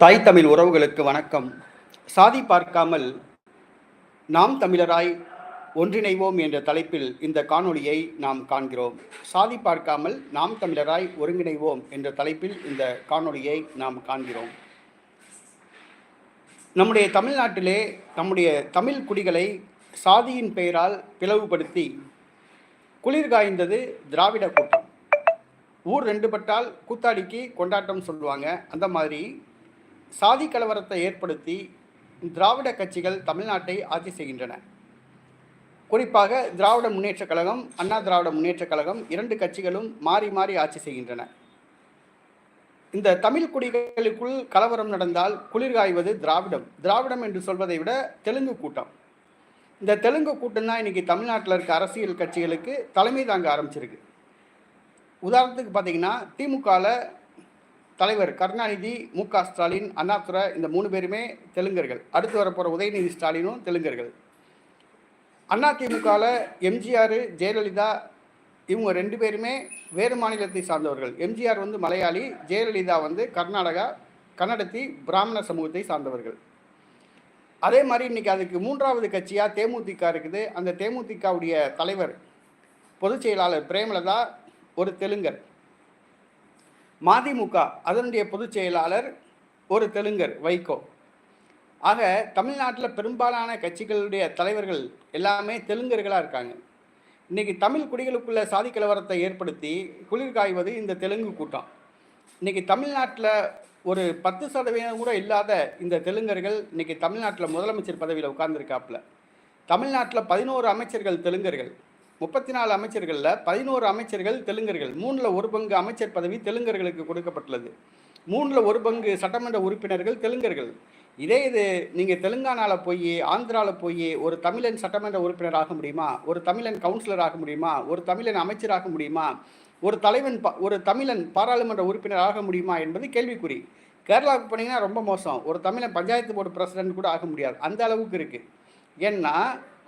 தாய் தமிழ் உறவுகளுக்கு வணக்கம். சாதி பார்க்காமல் நாம் தமிழராய் ஒன்றிணைவோம் என்ற தலைப்பில் இந்த காணொளியை நாம் காண்கிறோம். சாதி பார்க்காமல் நாம் தமிழராய் ஒருங்கிணைவோம் என்ற தலைப்பில் இந்த காணொளியை நாம் காண்கிறோம். நம்முடைய தமிழ்நாட்டிலே நம்முடைய தமிழ் குடிகளை சாதியின் பெயரால் பிளவுபடுத்தி குளிர் காய்ந்தது திராவிட கூட்டம். ஊர் ரெண்டு பட்டால் கூத்தாடிக்கு கொண்டாட்டம் சொல்லுவாங்க. அந்த மாதிரி சாதி கலவரத்தை ஏற்படுத்தி திராவிட கட்சிகள் தமிழ்நாட்டை ஆட்சி செய்கின்றன. குறிப்பாக திராவிட முன்னேற்றக் கழகம் அண்ணா திராவிட முன்னேற்றக் கழகம் இரண்டு கட்சிகளும் மாறி மாறி ஆட்சி செய்கின்றன. இந்த தமிழ் குடிகளுக்குள் கலவரம் நடந்தால் குளிர்காய்வது திராவிடம். திராவிடம் என்று சொல்வதை விட தெலுங்கு கூட்டம். இந்த தெலுங்கு கூட்டம் தான் இன்றைக்கி தமிழ்நாட்டில் இருக்க அரசியல் கட்சிகளுக்கு தலைமை தாங்க ஆரம்பிச்சிருக்கு. உதாரணத்துக்கு பார்த்தீங்கன்னா திமுகவில் தலைவர் கருணாநிதி மு க ஸ்டாலின் அண்ணாதுரை இந்த மூணு பேருமே தெலுங்கர்கள். அடுத்து வரப்போகிற உதயநிதி ஸ்டாலினும் தெலுங்கர்கள். அதிமுகவில் எம்ஜிஆர் ஜெயலலிதா இவங்க ரெண்டு பேருமே வேறு மாநிலத்தை சார்ந்தவர்கள். எம்ஜிஆர் வந்து மலையாளி ஜெயலலிதா வந்து கர்நாடகா கன்னடத்தி பிராமண சமூகத்தை சார்ந்தவர்கள். அதே மாதிரி இன்னைக்கு அதுக்கு மூன்றாவது கட்சியாக தேமுதிக இருக்குது. அந்த தேமுதிகவுடைய தலைவர் பொதுச் செயலாளர் பிரேமலதா ஒரு தெலுங்கர். மதிமுக அதனுடைய பொதுச் செயலாளர் ஒரு தெலுங்கர் வைகோ. ஆக தமிழ்நாட்டில் பெரும்பாலான கட்சிகளுடைய தலைவர்கள் எல்லாமே தெலுங்கர்களாக இருக்காங்க. இன்னைக்கு தமிழ் குடிகளுக்குள்ள சாதி கலவரத்தை ஏற்படுத்தி குளிர் காய்வது இந்த தெலுங்கு கூட்டம். இன்னைக்கு தமிழ்நாட்டில் ஒரு பத்து சதவீதம் கூட இல்லாத இந்த தெலுங்கர்கள் இன்றைக்கி தமிழ்நாட்டில் முதலமைச்சர் பதவியில் உட்கார்ந்துருக்காப்புல. தமிழ்நாட்டில் பதினோரு அமைச்சர்கள் தெலுங்கர்கள். முப்பத்தி நாலு அமைச்சர்களில் பதினோரு அமைச்சர்கள் தெலுங்கர்கள். மூணில் ஒரு பங்கு அமைச்சர் பதவி தெலுங்கர்களுக்கு கொடுக்கப்பட்டுள்ளது. மூணில் ஒரு பங்கு சட்டமன்ற உறுப்பினர்கள் தெலுங்கர்கள். இதே இது நீங்கள் தெலுங்கானாவில் போய் ஆந்திராவில் போய் ஒரு தமிழன் சட்டமன்ற உறுப்பினர் ஆக முடியுமா? ஒரு தமிழன் கவுன்சிலர் ஆக முடியுமா? ஒரு தமிழன் அமைச்சராக முடியுமா? ஒரு தலைவன் ஒரு தமிழன் பாராளுமன்ற உறுப்பினர் ஆக முடியுமா என்பது கேள்விக்குறி. கேரளாவுக்கு போனீங்கன்னா ரொம்ப மோசம். ஒரு தமிழன் பஞ்சாயத்து போர்டு பிரசிடென்ட் கூட ஆக முடியாது. அந்த அளவுக்கு இருக்குது ஏன்னா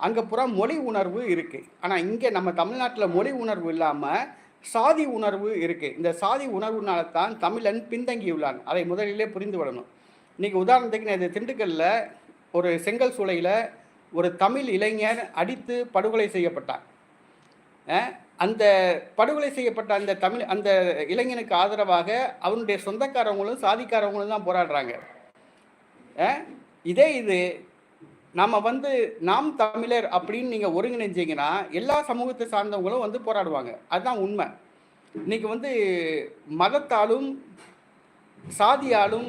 அங்கே புறா மொழி உணர்வு இருக்குது ஆனால் இங்கே நம்ம தமிழ்நாட்டில் மொழி உணர்வு இல்லாமல் சாதி உணர்வு இருக்குது இந்த சாதி உணர்வுனால தான் தமிழன் பின்தங்கியுள்ளான். அதை முதலிலே புரிந்து விடணும் இன்றைக்கி உதாரணத்துக்கு நான் திண்டுக்கல்லில் ஒரு செங்கல் சூளையில் ஒரு தமிழ் இளைஞர் அடித்து படுகொலை செய்யப்பட்டார். அந்த படுகொலை செய்யப்பட்ட அந்த தமிழ் அந்த இளைஞனுக்கு ஆதரவாக அவனுடைய சொந்தக்காரவங்களும் சாதிக்காரவங்களும் தான் போராடுறாங்க. இதே இது நம்ம வந்து நாம் தமிழர் அப்படின்னு நீங்கள் ஒருங்கிணைஞ்சிங்கன்னா எல்லா சமூகத்தை சார்ந்தவங்களும் வந்து போராடுவாங்க. அதுதான் உண்மை. இன்னைக்கு வந்து மதத்தாலும் சாதியாலும்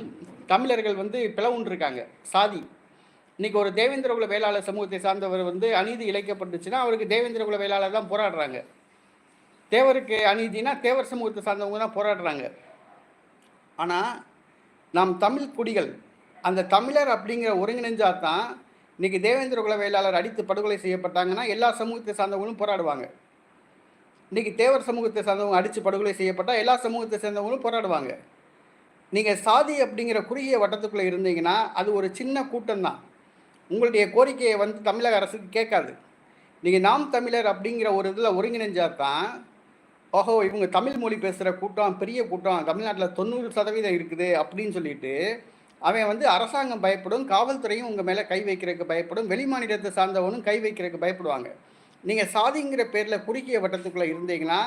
தமிழர்கள் வந்து பிளவுண்டிருக்காங்க சாதி. இன்னைக்கு ஒரு தேவேந்திரகுல வேளாளர் சமூகத்தை சார்ந்தவர் வந்து அநீதி இழைக்கப்பட்டுச்சுன்னா அவருக்கு தேவேந்திரகுல வேளாளர் தான் போராடுறாங்க. தேவருக்கு அநீதினா தேவர் சமூகத்தை சார்ந்தவங்க தான் போராடுறாங்க. ஆனால் நாம் தமிழ் குடிகள் அந்த தமிழர் அப்படிங்கிற ஒருங்கிணைஞ்சா இன்றைக்கி இன்னைக்கு தேவேந்திரகுல வேளாளர் அடித்து படுகொலை செய்யப்பட்டாங்கன்னா எல்லா சமூகத்தை சார்ந்தவங்களும் போராடுவாங்க. இன்னைக்கு தேவர் சமூகத்தை சார்ந்தவங்க அடித்து படுகொலை செய்யப்பட்டால் எல்லா சமூகத்தை சேர்ந்தவங்களும் போராடுவாங்க. நீங்கள் சாதி அப்படிங்கிற குறுகிய வட்டத்துக்குள்ளே இருந்தீங்கன்னா அது ஒரு சின்ன கூட்டம் தான் உங்களுடைய கோரிக்கையை வந்து தமிழக அரசுக்கு கேட்காது. நீங்கள் நாம் தமிழர் அப்படிங்கிற ஒரு இதில் ஒருங்கிணைஞ்சா தான் ஓஹோ இவங்க தமிழ் மொழி பேசுகிற கூட்டம் பெரிய கூட்டம் தமிழ்நாட்டில் தொண்ணூறு சதவீதம் இருக்குது அப்படின்னு சொல்லிட்டு அவன் வந்து அரசாங்கம் பயப்படும் காவல்துறையும் உங்கள் மேலே கை வைக்கிறதுக்கு பயப்படும் வெளிமாநிலத்தை சார்ந்தவனும் கை வைக்கிறதுக்கு பயப்படுவாங்க. நீங்கள் சாதிங்கிற பேரில் குறுகிய வட்டத்துக்குள்ளே இருந்தீங்கன்னா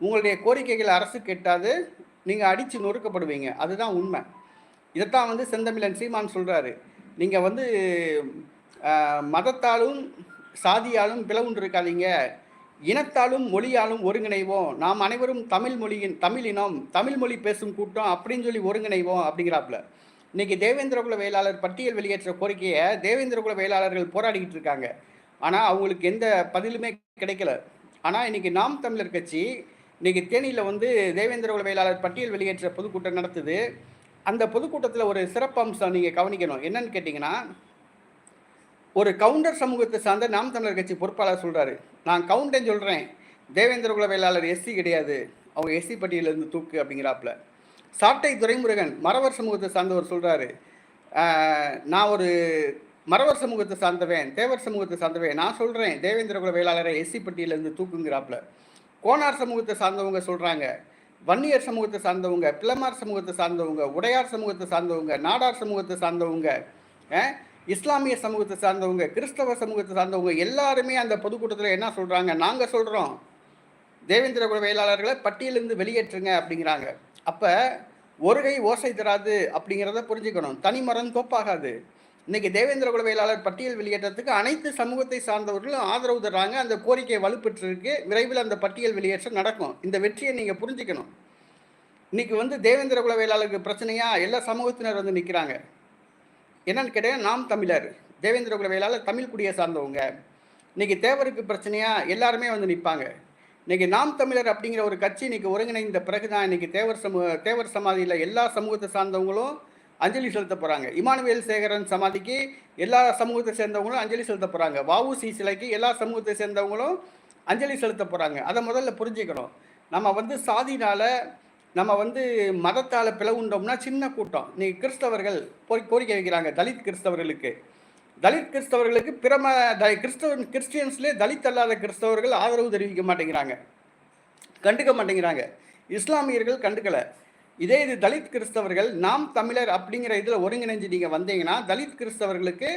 உங்களுடைய கோரிக்கைகள் அரசு கேட்டாது நீங்கள் அடித்து நொறுக்கப்படுவீங்க. அதுதான் உண்மை. இதைத்தான் வந்து செந்தமிழன் சீமான் சொல்கிறாரு நீங்கள் வந்து மதத்தாலும் சாதியாலும் பிளவுண்டு இருக்காதீங்க. இனத்தாலும் மொழியாலும் ஒருங்கிணைவோம். நாம் அனைவரும் தமிழ் மொழியின் தமிழ் இனம் தமிழ் மொழி பேசும் கூட்டம் அப்படின்னு சொல்லி ஒருங்கிணைவோம் அப்படிங்கிறாப்புல. இன்னைக்கு தேவேந்திரகுல வேளாளர் பட்டியல் வெளியேற்ற கோரிக்கையை தேவேந்திரகுல வேளாளர்கள் போராடிக்கிட்டு இருக்காங்க. ஆனால் அவங்களுக்கு எந்த பதிலுமே கிடைக்கல. ஆனால் இன்னைக்கு நாம் தமிழர் கட்சி இன்னைக்கு தேனியில் வந்து தேவேந்திரகுல வேளாளர் பட்டியல் வெளியேற்ற பொதுக்கூட்டம் நடத்துது. அந்த பொதுக்கூட்டத்தில் ஒரு சிறப்பம்சம் நீங்கள் கவனிக்கணும். என்னன்னு கேட்டிங்கன்னா ஒரு கவுண்டர் சமூகத்தை சார்ந்த நாம் தமிழர் கட்சி பொறுப்பாளர் சொல்கிறாரு நான் கவுண்டன் சொல்கிறேன் தேவேந்திரகுல வேளாளர் எஸ்சி கிடையாது. அவங்க எஸ்சி பட்டியலேருந்து தூக்கு அப்படிங்கிறாப்புல. சாட்டை துரைமுருகன் மறவர் சமூகத்தை சார்ந்தவர் சொல்கிறாரு நான் ஒரு மறவர் சமூகத்தை சார்ந்தவன் தேவர் சமூகத்தை சார்ந்தவன். நான் சொல்கிறேன் தேவேந்திரகுல வேளாளரை எஸ்சி தூக்குங்கிறாப்புல. கோனார் சமூகத்தை சார்ந்தவங்க சொல்கிறாங்க வன்னியர் சமூகத்தை சார்ந்தவங்க பிளமார் சமூகத்தை சார்ந்தவங்க உடையார் சமூகத்தை சார்ந்தவங்க நாடார் சமூகத்தை சார்ந்தவங்க இஸ்லாமிய சமூகத்தை சார்ந்தவங்க கிறிஸ்தவ சமூகத்தை சார்ந்தவங்க எல்லாருமே அந்த பொதுக்கூட்டத்தில் என்ன சொல்கிறாங்க நாங்கள் சொல்கிறோம் தேவேந்திர குல வேளாளர்களை பட்டியலிருந்து வெளியேற்றுங்க அப்படிங்கிறாங்க. அப்போ ஒரு கை ஓசை தராது அப்படிங்கிறத புரிஞ்சுக்கணும். தனி மரம் தோப்பாகாது. இன்னைக்கு தேவேந்திர குல பட்டியல் வெளியேற்றத்துக்கு அனைத்து சமூகத்தை சார்ந்தவர்களும் ஆதரவு தர்றாங்க. அந்த கோரிக்கை வலுப்பெற்றிருக்கு. விரைவில் அந்த பட்டியல் வெளியேற்றம் நடக்கும். இந்த வெற்றியை நீங்கள் புரிஞ்சுக்கணும். இன்னைக்கு வந்து தேவேந்திர குல வேளாளருக்கு எல்லா சமூகத்தினர் வந்து நிற்கிறாங்க என்னன்னு கேட்டால் நாம் தமிழர். தேவேந்திர குல வேளாளர் தமிழ் குடியை சார்ந்தவங்க. இன்னைக்கு தேவருக்கு பிரச்சனையா? எல்லாருமே வந்து நிற்பாங்க. இன்னைக்கு நாம் தமிழர் அப்படிங்கிற ஒரு கட்சி இன்னைக்கு ஒருங்கிணைந்த பிறகு தான் இன்னைக்கு தேவர் சமூக தேவர் சமாதியில் எல்லா சமூகத்தை சார்ந்தவங்களும் அஞ்சலி செலுத்த போகிறாங்க இமானுவேல் சேகரன் சமாதிக்கு எல்லா சமூகத்தை சேர்ந்தவங்களும் அஞ்சலி செலுத்த போகிறாங்க வஉசி சிலைக்கு எல்லா சமூகத்தை சேர்ந்தவங்களும் அஞ்சலி செலுத்த போகிறாங்க அதை முதல்ல புரிஞ்சுக்கணும். நம்ம வந்து சாதினால் நம்ம வந்து மதத்தால் பிளவுண்டோம்னா சின்ன கூட்டம். இன்றைக்கி கிறிஸ்தவர்கள் கோரிக்கை வைக்கிறாங்க. தலித் கிறிஸ்தவர்களுக்கு. தலித் கிறிஸ்தவர்களுக்கு பிரம த கிறிஸ்தவ கிறிஸ்டியன்ஸ்லேயே தலித் அல்லாத கிறிஸ்தவர்கள் ஆதரவு தெரிவிக்க மாட்டேங்கிறாங்க. கண்டுக்க மாட்டேங்கிறாங்க. இஸ்லாமியர்கள் கண்டுக்கலை. இதே இது தலித் கிறிஸ்தவர்கள் நாம் தமிழர் அப்படிங்கிற இதில் ஒருங்கிணைஞ்சு நீங்கள் வந்தீங்கன்னா தலித் கிறிஸ்தவர்களுக்கு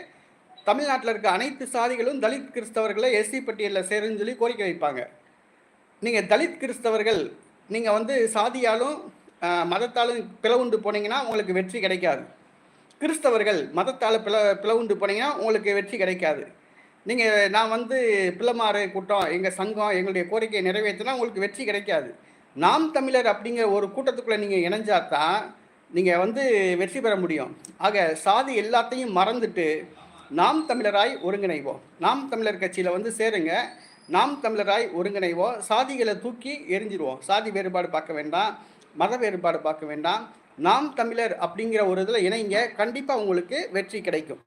தமிழ்நாட்டில் இருக்க அனைத்து சாதிகளும் தலித் கிறிஸ்தவர்களை எஸ்சி பட்டியலில் சேருன்னு சொல்லி கோரிக்கை வைப்பாங்க. நீங்கள் தலித் கிறிஸ்தவர்கள் நீங்கள் வந்து சாதியாலும் மதத்தாலும் பிளவுண்டு போனீங்கன்னா உங்களுக்கு வெற்றி கிடைக்காது. கிறிஸ்தவர்கள் மதத்தால் பிள பிளவுண்டு போனீங்கன்னா உங்களுக்கு வெற்றி கிடைக்காது. நீங்கள் நான் வந்து பிள்ளமாறு கூட்டம் எங்கள் சங்கம் எங்களுடைய கோரிக்கையை நிறைவேற்றினா உங்களுக்கு வெற்றி கிடைக்காது. நாம் தமிழர் அப்படிங்கிற ஒரு கூட்டத்துக்குள்ளே நீங்கள் இணைஞ்சா தான் நீங்கள் வந்து வெற்றி பெற முடியும். ஆக சாதி எல்லாத்தையும் மறந்துட்டு நாம் தமிழராய் ஒருங்கிணைவோம். நாம் தமிழர் கட்சியில் வந்து சேருங்க. நாம் தமிழராய் ஒருங்கிணைவோம். சாதிகளை தூக்கி எரிஞ்சிருவோம் சாதி வேறுபாடு பார்க்க வேண்டாம். மத வேறுபாடு பார்க்க வேண்டாம். நாம் தமிழர் அப்படிங்கிற ஒரு இதில் இணைங்க கண்டிப்பாக உங்களுக்கு வெற்றி கிடைக்கும்.